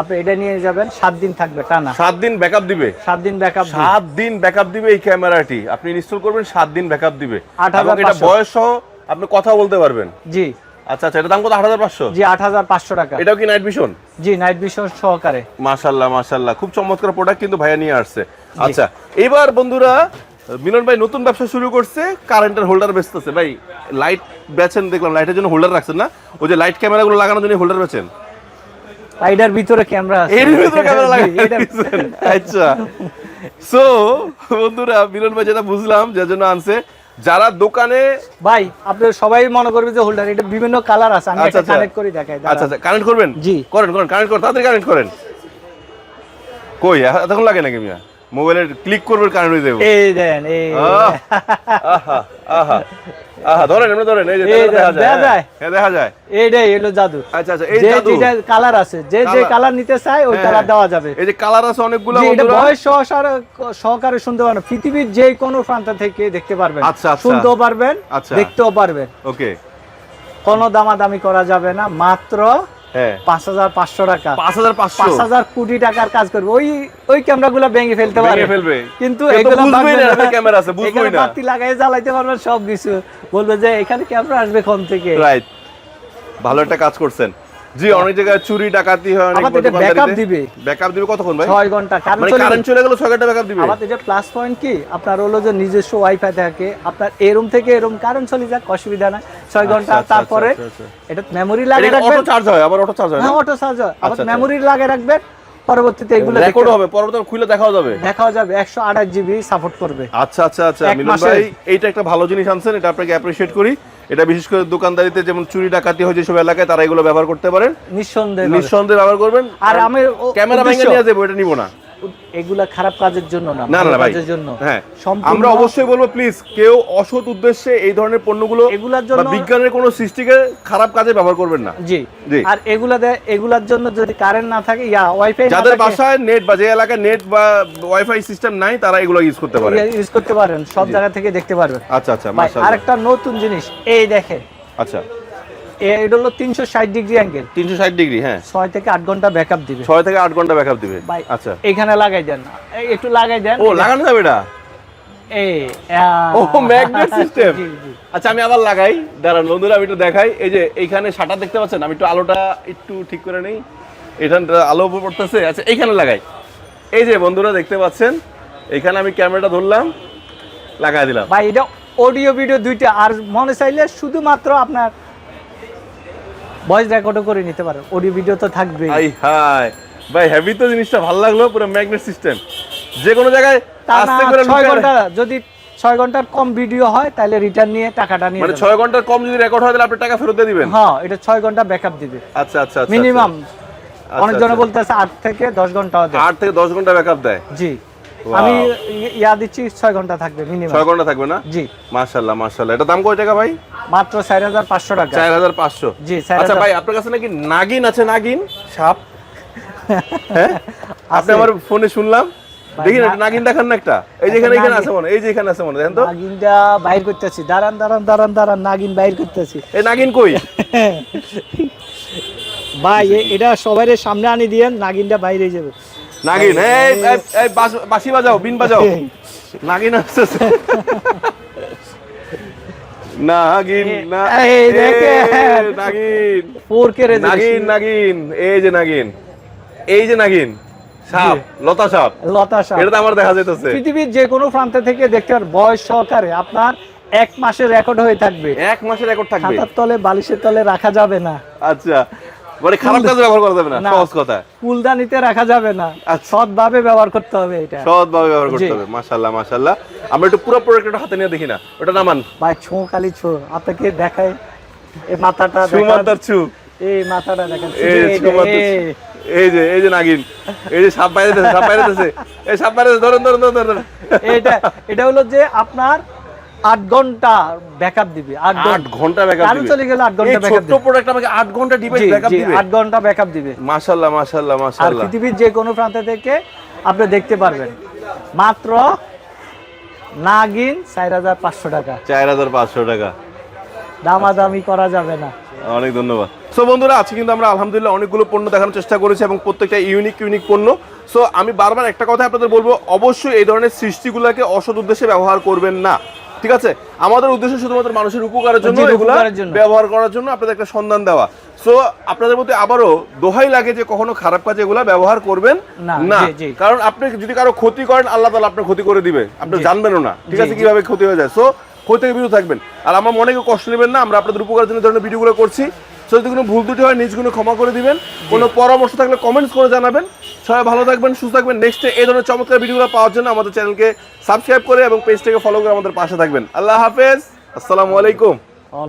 Speaker 2: আপনি এটা নিয়ে যাবেন সাত দিন থাকবে টানা।
Speaker 1: সাত দিন ব্যাকআপ দিবে।
Speaker 2: সাত দিন ব্যাকআপ
Speaker 1: সাত দিন ব্যাকআপ দিবে এই ক্যামেরাটি। আপনি ইনস্টল করবেন সাত দিন ব্যাকআপ দিবে।
Speaker 2: আট হাজার
Speaker 1: এটা বয়স সহ আপনি কথা বলতে পারবেন।
Speaker 2: জি।
Speaker 1: আচ্ছা আচ্ছা এটা দাম কত? আট হাজার পাঁচশো?
Speaker 2: জি আট হাজার পাঁচশো টাকা।
Speaker 1: এটাও কি নাইট ভিশন
Speaker 2: জি নাইট ভিশন সহকারে।
Speaker 1: মাশাল্লাহ মাশাল্লাহ। খুব চমৎকার প্রোডাক্ট কিন্তু ভাইয়া নিয়ে আসছে। আচ্ছা এবার বন্ধুরা মিলন ভাই নতুন ব্যবসা শুরু করছে কারেন্টের হোল্ডার বেচতেছে। ভাই লাইট বেচেন দেখলাম লাইটের জন্য হোল্ডার রাখছেন না? ওই যে লাইট ক্যামেরাগুলো লাগানোর জন্য হোল্ডার বেচেন।
Speaker 2: এটার ভিতরে ক্যামেরা আছে।
Speaker 1: এর ভিতরে ক্যামেরা দিয়েছেন। আচ্ছা। সো বন্ধুরা মিলন ভাই যেটা বুঝলাম যে জন্য আনছে যারা দোকানে
Speaker 2: ভাই আপনি সবাই মনে করবে যে হোল্ডার এটা বিভিন্ন কালার আছে আমি একটা। কানেক্ট করে দেখাই
Speaker 1: আচ্ছা আচ্ছা কানেক্ট করবেন?
Speaker 2: জি।
Speaker 1: করেন করেন কানেক্ট করেন তাড়াতাড়ি কানেক্ট করেন। কই এতক্ষণ লাগে নাকি মিয়া? মোবাইলে ক্লিক করবেন কানেক্ট হয়ে যাবে।
Speaker 2: এই দেন এই।
Speaker 1: আহা আহা। আহা আহা ধরেন এমনি ধরেন এই যে দেখা
Speaker 2: দেখা
Speaker 1: যায়
Speaker 2: যায়।
Speaker 1: হ্যাঁ দেখা যায়।
Speaker 2: এইটাই হলো জাদু।
Speaker 1: আচ্ছা আচ্ছা এই জাদু।
Speaker 2: যেটা কালার আছে যে যে কালার নিতে চায় ওই
Speaker 1: হ্যাঁ,
Speaker 2: কালার দেওয়া যাবে।
Speaker 1: এই যে কালার আছে অনেকগুলো
Speaker 2: এটা বয়স সহকারে সহকারে শুনতে পারবেন। পৃথিবীর যে কোনো প্রান্ত থেকে দেখতে পারবেন।
Speaker 1: আচ্ছা, আচ্ছা।
Speaker 2: শুনতেও পারবেন
Speaker 1: আচ্ছা।
Speaker 2: দেখতেও পারবেন।
Speaker 1: ওকে।
Speaker 2: কোনো দামাদামি করা যাবে না মাত্র পাঁচ হাজার পাঁচশো টাকা।
Speaker 1: পাঁচ হাজার
Speaker 2: পাঁচ হাজার কোটি টাকার কাজ করবে। ওই ওই ক্যামেরা গুলো ভেঙে ফেলতে
Speaker 1: ফেলবে।
Speaker 2: কিন্তু
Speaker 1: ক্যামেরা আছে, বুঝবেই
Speaker 2: এখানে
Speaker 1: না।
Speaker 2: বাতি লাগাই জ্বালাইতে পারবে সব কিছু বলবে যে এখানে ক্যামেরা আসবে কোন থেকে?
Speaker 1: রাইট ভালো একটা কাজ করছেন। জি অনেক জায়গায় চুরি ডাকাতি হয় অনেক
Speaker 2: এটা দিবে।
Speaker 1: ব্যাকআপ দিবে কতক্ষণ ভাই?
Speaker 2: ছয় ঘণ্টা। কারণ
Speaker 1: মানে
Speaker 2: চলে
Speaker 1: কারেন্ট চলে গেল ছয় ঘণ্টা ব্যাকআপ দিবে।
Speaker 2: আমাদের এটা প্লাস পয়েন্ট কি? আপনার হলো যে নিজস্ব ওয়াইফাই থাকে আপনার এরম থেকে এরম কারেন্ট চলে যাক অসুবিধা নাই। ছয় ঘণ্টা
Speaker 1: আচ্ছা,
Speaker 2: তারপরে
Speaker 1: আচ্ছা, আচ্ছা,
Speaker 2: এটা মেমোরি রাখবেন।
Speaker 1: অটো চার্জ হয় আবার অটো চার্জ হয়
Speaker 2: হ্যাঁ অটো চার্জ আবার
Speaker 1: আচ্ছা,
Speaker 2: মেমোরি লাগে রাখবেন। পরবর্তীতে এগুলো
Speaker 1: রেকর্ড হবে পরবর্তী খুলে দেখাও যাবে।
Speaker 2: দেখাও যাবে। একশো আঠাশ জিবি সাপোর্ট করবে।
Speaker 1: আচ্ছা আচ্ছা আচ্ছা মিলন ভাই এইটা একটা ভালো জিনিস আনছেন এটা আপনাকে অ্যাপ্রিশিয়েট করি। এটা বিশেষ করে দোকানদারিতে যেমন চুরি ডাকাতি হয় যেসব এলাকায় তারা এগুলো ব্যবহার করতে পারেন।
Speaker 2: নিঃসন্দেহে
Speaker 1: নিঃসন্দেহে ব্যবহার করবেন।
Speaker 2: আর আমি
Speaker 1: ক্যামেরা ভেঙে নিয়ে যাব এটা নিব না।
Speaker 2: এগুলা খারাপ কাজের জন্য না
Speaker 1: না না
Speaker 2: কাজের জন্য।
Speaker 1: হ্যাঁ। আমরা অবশ্যই বলব প্লিজ কেউ অসৎ উদ্দেশ্যে এই ধরনের পণ্যগুলো
Speaker 2: এগুলার জন্য-
Speaker 1: বিজ্ঞানের কোনো সৃষ্টিকে খারাপ কাজে ব্যবহার করবেন না।
Speaker 2: জি। আর এগুলা এগুলার জন্য যদি কারেন্ট না থাকে ইয়া ওয়াইফাই
Speaker 1: যাদের বাসায় নেট বা যে এলাকায় নেট বা ওয়াইফাই সিস্টেম নাই তারা এগুলো ইউজ করতে পারে।
Speaker 2: ইউজ করতে পারেন সব জায়গা থেকে দেখতে পারবেন।
Speaker 1: আচ্ছা আচ্ছা মাশাআল্লাহ।
Speaker 2: আরেকটা নতুন জিনিস এই দেখেন।
Speaker 1: আচ্ছা।
Speaker 2: এটা হলো তিনশো ষাট ডিগ্রি অ্যাঙ্গেল
Speaker 1: 360 ডিগ্রি হ্যাঁ।
Speaker 2: থেকে ঘণ্টা ব্যাকআপ দিবে।
Speaker 1: 6 থেকে 8 ঘণ্টা ব্যাকআপ দিবে।
Speaker 2: ভাই
Speaker 1: আচ্ছা।
Speaker 2: এখানে লাগাই দেন। একটু লাগাই দেন।
Speaker 1: ও লাগানো যাবে এটা?
Speaker 2: এই
Speaker 1: ও ম্যাগনেট সিস্টেম
Speaker 2: জি, জি।
Speaker 1: আচ্ছা আমি আবার লাগাই। দাঁড়ান বন্ধুরা আমি একটু দেখাই। এই যে এইখানে শাটার দেখতে পাচ্ছেন? আমি একটু আলোটা একটু ঠিক করে নেই। এখানটা আলো পড়তেছে। আচ্ছা এইখানে লাগাই। এই যে বন্ধুরা দেখতে পাচ্ছেন? এখানে আমি ক্যামেরাটা ধরলাম লাগাই দিলাম।
Speaker 2: ভাই এটা অডিও ভিডিও দুইটা। আর মনে চাইলে শুধুমাত্র আপনার ভয়েস রেকর্ডও করে নিতে পারেন অডিও ভিডিও তো থাকবে
Speaker 1: হাই হাই ভাই হেভি তো জিনিসটা ভালো লাগল পুরো ম্যাগনেট সিস্টেম যে কোনো জায়গায় আস্তে করে
Speaker 2: ছয়
Speaker 1: লুকায়-
Speaker 2: ঘণ্টা যদি ছয় ঘণ্টার কম ভিডিও হয় তাহলে রিটার্ন নিয়ে টাকাটা নিয়ে
Speaker 1: মানে
Speaker 2: যাবেন।
Speaker 1: ছয় ঘণ্টার কম যদি রেকর্ড হয় তাহলে আপনি টাকা ফেরত দিয়ে দিবেন?
Speaker 2: হ্যাঁ এটা ছয় ঘণ্টা ব্যাকআপ দিবে।
Speaker 1: আচ্ছা আচ্ছা আচ্ছা
Speaker 2: মিনিমাম
Speaker 1: আচ্ছা,
Speaker 2: অনেকজনে
Speaker 1: আচ্ছা।
Speaker 2: বলতেছে আট থেকে দশ ঘণ্টা
Speaker 1: আচ্ছা। আট থেকে দশ ঘণ্টা ব্যাকআপ দেয়?
Speaker 2: জি। আমি ইয়া দিচ্ছি ছয় ঘণ্টা থাকবে মিনিমাম
Speaker 1: ছয় ঘণ্টা থাকবে না?
Speaker 2: জি।
Speaker 1: মাশাল্লাহ মাশাল্লাহ এটা দাম কয় টাকা ভাই?
Speaker 2: মাত্র চার হাজার পাঁচশো টাকা।
Speaker 1: চার হাজার পাঁচশো।
Speaker 2: জি
Speaker 1: আচ্ছা ভাই আপনার কাছে নাকি নাগিন আছে? নাগিন? সাপ? হ্যাঁ? আপনি। আমার ফোনে শুনলাম। দেখি না নাগিন দেখান না একটা। এই যে
Speaker 2: একটা
Speaker 1: এখানে আছে মনে এই যে এখানে আছে মনে দেখেন তো।
Speaker 2: নাগিনটা বাইর করতেছি। দাঁড়ান দাঁড়ান দাঁড়ান দাঁড়ান নাগিন বাইর করতেছি।
Speaker 1: এই নাগিন কই?
Speaker 2: ভাই এটা সবাই সামনে আনি দিয়েন নাগিনটা বাইরে যাবে।
Speaker 1: নাগিন এই বাস- বাজাও বিন বাজাও। নাগিন আসতেছে। নাগিন
Speaker 2: এই দেখেন।
Speaker 1: নাগিন।
Speaker 2: ফোর কে
Speaker 1: নাগিন নাগিন এই যে নাগিন। এই যে নাগিন সাপ লতা সাপ।
Speaker 2: লতা সাপ।
Speaker 1: এটা তো আমার দেখা যাইতেছে।
Speaker 2: পৃথিবীর যে কোনো প্রান্ত থেকে দেখতে পার বয়স সহকারে আপনার এক মাসের রেকর্ড হয়ে থাকবে।
Speaker 1: এক মাসের রেকর্ড থাকবে।
Speaker 2: খাতার তলে বালিশের তলে রাখা যাবে না।
Speaker 1: আচ্ছা মানে খারাপ কাজে ব্যবহার করা যাবে না। সহজ কথা।
Speaker 2: ফুলদানিতে রাখা যাবে না
Speaker 1: আচ্ছা।
Speaker 2: সৎভাবে ব্যবহার করতে হবে এটা।
Speaker 1: সহজভাবে ব্যবহার করতে হবে মাশাল্লাহ মাশাল্লাহ আমরা একটু পুরো প্রোডাক্টটা হাতে নিয়ে দেখি না ওটা নামান।
Speaker 2: ভাই ছো খালি ছো আপনাকে দেখাই। এই মাথাটা দেখান।
Speaker 1: ছু।
Speaker 2: এই মাথাটা দেখেন।
Speaker 1: এই
Speaker 2: যে- এই।
Speaker 1: যে। নাগিন এই যে সাপ বাইরে সাপ বাইরে এই সাপ বাইরে ধরুন ধরুন ধরুন ধরুন।
Speaker 2: এটা এটা হলো যে আপনার আট ঘণ্টা ব্যাকআপ দিবে আট
Speaker 1: ঘণ্টা। ব্যাকআপ দিবে।
Speaker 2: চলে গেলে আট ঘণ্টা ব্যাকআপ
Speaker 1: ছোট্ট প্রোডাক্ট আমাকে আট ঘণ্টা ডিভাইস ব্যাকআপ দিবে?
Speaker 2: আট ঘণ্টা ব্যাকআপ দিবে।
Speaker 1: মাশাল্লাহ মাশাল্লাহ
Speaker 2: আর পৃথিবীর যে কোনো প্রান্ত থেকে আপনি দেখতে পারবেন। মাত্র নাগিন চার হাজার পাঁচশো টাকা।
Speaker 1: চার হাজার পাঁচশো টাকা।
Speaker 2: দামাদামি করা যাবে না।
Speaker 1: অনেক ধন্যবাদ। সো বন্ধুরা আজকে কিন্তু আমরা আলহামদুলিল্লাহ অনেকগুলো পণ্য দেখানোর চেষ্টা করেছি এবং প্রত্যেকটা ইউনিক ইউনিক পণ্য। সো আমি বারবার একটা কথা আপনাদের বলব অবশ্যই এই ধরনের সৃষ্টিগুলোকে অসৎ উদ্দেশ্যে ব্যবহার করবেন না। ঠিক আছে? আমাদের উদ্দেশ্য শুধুমাত্র মানুষের উপকারের জন্য এগুলো ব্যবহার করার জন্য আপনাদের একটা সন্ধান দেওয়া। সো আপনাদের মধ্যে আবারও দোহাই লাগে যে কখনো খারাপ কাজে এগুলা ব্যবহার করবেন
Speaker 2: না।
Speaker 1: কারণ আপনি যদি কারও ক্ষতি করেন আল্লাহ তালা আপনার ক্ষতি করে দিবে। আপনি
Speaker 2: জানবেন
Speaker 1: জানবেনও না। ঠিক আছে? কীভাবে ক্ষতি হয়ে যায়? সো ক্ষতি থেকে বিরত থাকবেন। আর আমার মনে কষ্ট নেবেন না। আমরা আপনাদের উপকারের জন্য ধরনের ভিডিওগুলো করছি। যদি কোনো ভুল ত্রুটি হয়, নিজ গুণে ক্ষমা করে দিবেন। কোনো পরামর্শ থাকলে কমেন্টস করে জানাবেন। সবাই ভালো থাকবেন, সুস্থ থাকবেন। নেক্সটে এই ধরনের চমৎকার ভিডিওগুলো পাওয়ার জন্য আমাদের চ্যানেলকে সাবস্ক্রাইব করে এবং পেজটাকে ফলো করে আমাদের পাশে থাকবেন। আল্লাহ হাফেজ। আসসালামু আলাইকুম।